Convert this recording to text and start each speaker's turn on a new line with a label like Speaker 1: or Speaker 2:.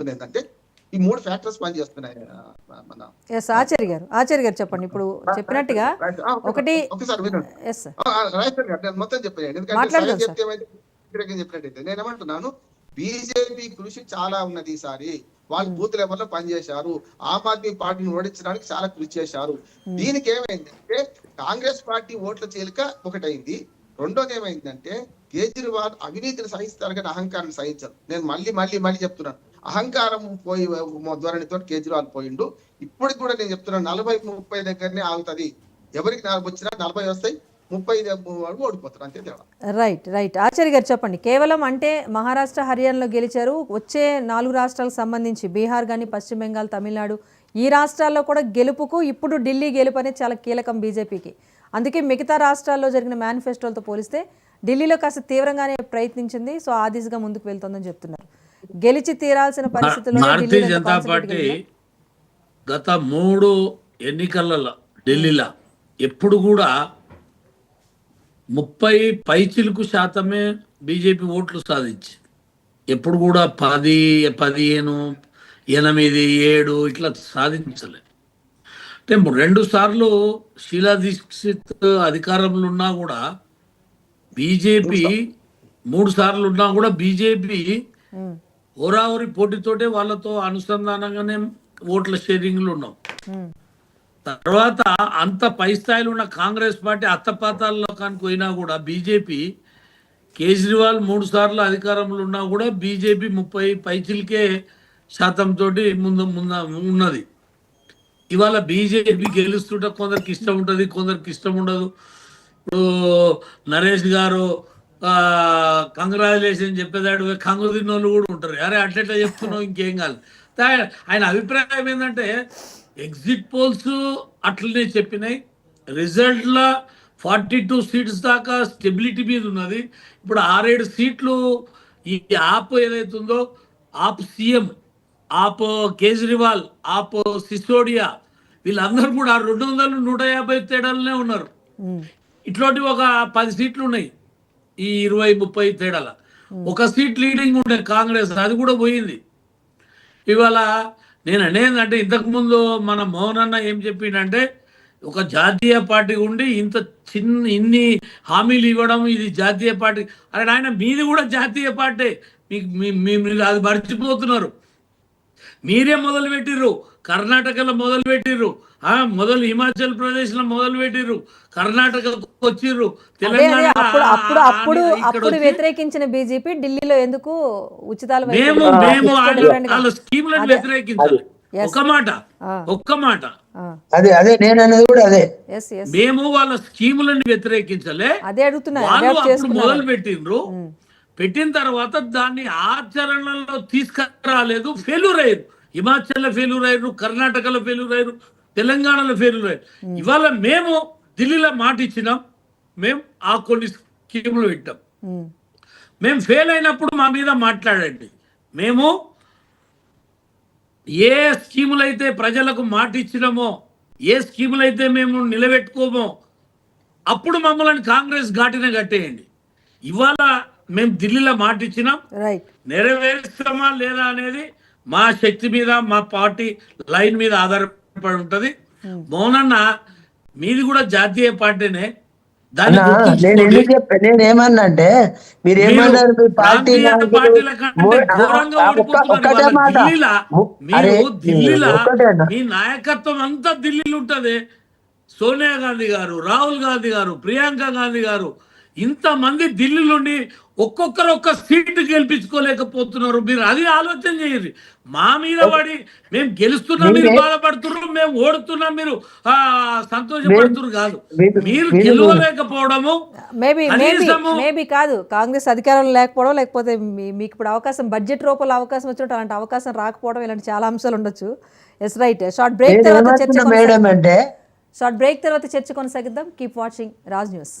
Speaker 1: చెప్తున్నా ఏంటంటే ఈ మూడు ఫ్యాక్టర్స్ పనిచేస్తున్నాయి మన
Speaker 2: ఎస్ ఆచార్య గారు ఆచార్య గారు చెప్పండి. ఇప్పుడు చెప్పినట్టుగా ఒకటి
Speaker 1: ఒకసారి వినండి. గారు, నేను మొత్తం చెప్పాను ఎందుకంటే. చెప్తే చెప్పినట్టయితే నేను ఏమంటున్నాను బీజేపీ కృషి చాలా ఉన్నది ఈసారి. వాళ్ళు బూత్ లెవెల్లో పనిచేశారు. ఆమ్ ఆద్మీ పార్టీని ఓడించడానికి చాలా కృషి చేశారు. దీనికి ఏమైందంటే కాంగ్రెస్ పార్టీ ఓట్ల చీలిక ఒకటైంది. రెండోది ఏమైందంటే కేజ్రీవాల్ అవినీతిని సహిస్తారు కానీ అహంకారాన్ని సహించరు. నేను మళ్ళీ మళ్ళీ మళ్ళీ చెప్తున్నాను. అహంకారం పోయి ధోరణితో కేజ్రీవాల్ పోయిండు. ఇప్పటికి కూడా నేను చెప్తున్నా నలభై ముప్పై దగ్గరనే ఆగుతుంది. ఎవరికి నలభై వచ్చినా నలభై వస్తాయి ముప్పై ఓడిపోతారు. అంతే తేడా.
Speaker 2: Right right. ఆచార్య గారు చెప్పండి కేవలం అంటే మహారాష్ట్ర హర్యానాలో గెలిచారు వచ్చే నాలుగు రాష్ట్రాలకు సంబంధించి బీహార్ కానీ పశ్చిమ బెంగాల్ తమిళనాడు ఈ రాష్ట్రాల్లో కూడా గెలుపుకు ఇప్పుడు ఢిల్లీ గెలుపు అనేది చాలా కీలకం బీజేపీకి. అందుకే మిగతా రాష్ట్రాల్లో జరిగిన మేనిఫెస్టోలతో పోలిస్తే ఢిల్లీలో కాస్త తీవ్రంగానే ప్రయత్నించింది సో ఆ దిశగా ముందుకు వెళ్తుందని చెప్తున్నారు. గెలిచి తీరాల్సిన పరిస్థితుల్లో
Speaker 3: భారతీయ జనతా పార్టీ గత మూడు ఎన్నికలలో ఢిల్లీలో ఎప్పుడు కూడా ముప్పై పైచిలుకు శాతమే బీజేపీ ఓట్లు సాధించి ఎప్పుడు కూడా పది పదిహేను ఎనిమిది ఏడు ఇట్లా సాధించలేదు అంటే రెండు సార్లు షీలా దీక్షిత్ అధికారంలో ఉన్నా కూడా బీజేపీ మూడు సార్లు. ఉన్నా కూడా బీజేపీ ఓరావరి పోటీతోటే వాళ్ళతో అనుసంధానంగానే ఓట్ల షేరింగ్లు ఉన్నాం తర్వాత అంత పై స్థాయిలో ఉన్న కాంగ్రెస్ పార్టీ అత్తపాతాల్లో కానీ పోయినా కూడా బీజేపీ కేజ్రీవాల్ మూడు సార్లు అధికారంలో ఉన్నా కూడా బీజేపీ ముప్పై పైచిలకే శాతం తోటి ముందు ముందు ఉన్నది. ఇవాళ బీజేపీ గెలుస్తుంటే కొందరికి ఇష్టం ఉంటుంది కొందరికి ఇష్టం ఉండదు. ఇప్పుడు నరేష్ గారు కంగ్రాచులేషన్ చెప్పేదాడు కంగు తిన్నోళ్ళు కూడా ఉంటారు. అరే అట్లెట్లా చెప్తున్నావు? ఇంకేం కాదు. ఆయన అభిప్రాయం ఏంటంటే ఎగ్జిట్ పోల్స్ అట్లనే చెప్పినాయి. రిజల్ట్ల ఫార్టీ టూ సీట్స్ దాకా స్టెబిలిటీ మీద ఉన్నది. ఇప్పుడు ఆరేడు సీట్లు ఈ ఆప్ ఏదైతుందో ఆప్ సీఎం ఆప్ కేజ్రీవాల్ ఆప్ సిసోడియా వీళ్ళందరూ కూడా రెండు వందలు నూట యాభై తేడాలనే ఉన్నారు.
Speaker 2: ఉమ్,
Speaker 3: ఇట్లాంటి ఒక పది సీట్లు ఉన్నాయి. ఈ ఇరవై ముప్పై తేడాల. ఒక సీట్ లీడింగ్ ఉండే కాంగ్రెస్ అది కూడా పోయింది. ఇవాళ నేను అనేదంటే ఇంతకుముందు మన మోహన్ అన్న ఏం చెప్పిండంటే ఒక జాతీయ పార్టీ ఉండి ఇంత చిన్న ఇన్ని హామీలు ఇవ్వడం ఇది జాతీయ పార్టీ. అరే ఆయన మీది కూడా జాతీయ పార్టీ. మీకు మీ- మీరు అది మర్చిపోతున్నారు. మీరే మొదలు పెట్టిర్రు కర్ణాటకలో మొదలు పెట్టిర్రు ఆ మొదలు హిమాచల్ ప్రదేశ్లో మొదలు పెట్టిర్రు కర్ణాటకకు వచ్చిర్రు తెలంగాణ
Speaker 2: అప్పుడు అప్పుడు అప్పుడు వ్యతిరేకించిన బీజేపీ ఢిల్లీలో ఎందుకు ఉచితాలు
Speaker 3: మేము? మేము వాళ్ళ స్కీములను వ్యతిరేకించాలి. ఒక్క మాట ఒక్క మాట.
Speaker 4: అదే అదే నేను అనేది కూడా అదే.
Speaker 2: Yes, yes.
Speaker 3: మేము వాళ్ళ స్కీములను వ్యతిరేకించలే.
Speaker 2: అదే అడుగుతున్నా
Speaker 3: వాళ్ళు అప్పుడు. మొదలు పెట్టిండ్రు పెట్టిన తర్వాత దాన్ని ఆచరణలో తీసుకురాలేదు ఫెయిల్యూర్ అయ్యారు. హిమాచల్లో ఫెయిల్యూర్ అయ్యారు కర్ణాటకలో ఫెయిల్యూర్ అయ్యారు తెలంగాణలో ఫెయిల్యూర్ అయ్యారు. ఇవాళ మేము ఢిల్లీలో మాట ఇచ్చినాం మేము ఆ కొన్ని స్కీములు పెట్టాం.
Speaker 2: ఉమ్,
Speaker 3: మేము ఫెయిల్ అయినప్పుడు మా మీద మాట్లాడండి. మేము ఏ స్కీములు అయితే ప్రజలకు మాట ఇచ్చినామో ఏ స్కీములు అయితే మేము నిలబెట్టుకోమో అప్పుడు మమ్మల్ని కాంగ్రెస్ ఘాటిన కట్టేయండి. ఇవాళ మేము ఢిల్లీలో మాట ఇచ్చినాం.
Speaker 2: రైట్
Speaker 3: నెరవేరుస్తామా లేదా అనేది మా శక్తి మీద మా పార్టీ లైన్ మీద ఆధారపడి ఉంటది. మోనన్న మీది కూడా జాతీయ పార్టీనే. దాన్ని
Speaker 4: అన్నా నేను
Speaker 3: గుర్తుంచుకోండి.
Speaker 4: ఎందుకు చెప్పా నేను ఏమన్నా అంటే మీరు ఏమన్నారు మీ పార్టీ ఒక్కటే మాట. మీ
Speaker 3: నాయకత్వం అంతా ఢిల్లీలో ఉంటది. సోనియా గాంధీ గారు రాహుల్ గాంధీ గారు ప్రియాంక గాంధీ గారు ఇంతమంది ఢిల్లీలో ఉండి ఒక్కొక్కరు ఒక్క సీటు గెలిపించుకోలేకపోతున్నారు. మీరు అది ఆలోచన చేయండి. మా మీద పడి మేము గెలుస్తున్నాం మీరు బాధపడుతున్నారు మేము ఓడుతున్నాం మీరు ఆ సంతోషపడుతున్నారు కాదు.
Speaker 4: మీరు-
Speaker 3: గెలవలేకపోవడము
Speaker 2: మేబీ కాదు. కాంగ్రెస్ అధికారంలో లేకపోవడం లేకపోతే మీకు ఇప్పుడు అవకాశం బడ్జెట్ రూపంలో అవకాశం వచ్చినట్టు అలాంటి అవకాశం రాకపోవడం ఇలాంటి చాలా అంశాలు ఉండొచ్చు. ఎస్ రైట్ షార్ట్ బ్రేక్ తర్వాత చర్చ షార్ట్ బ్రేక్ తర్వాత చర్చ కొనసాగిద్దాం. Keep watching Raj news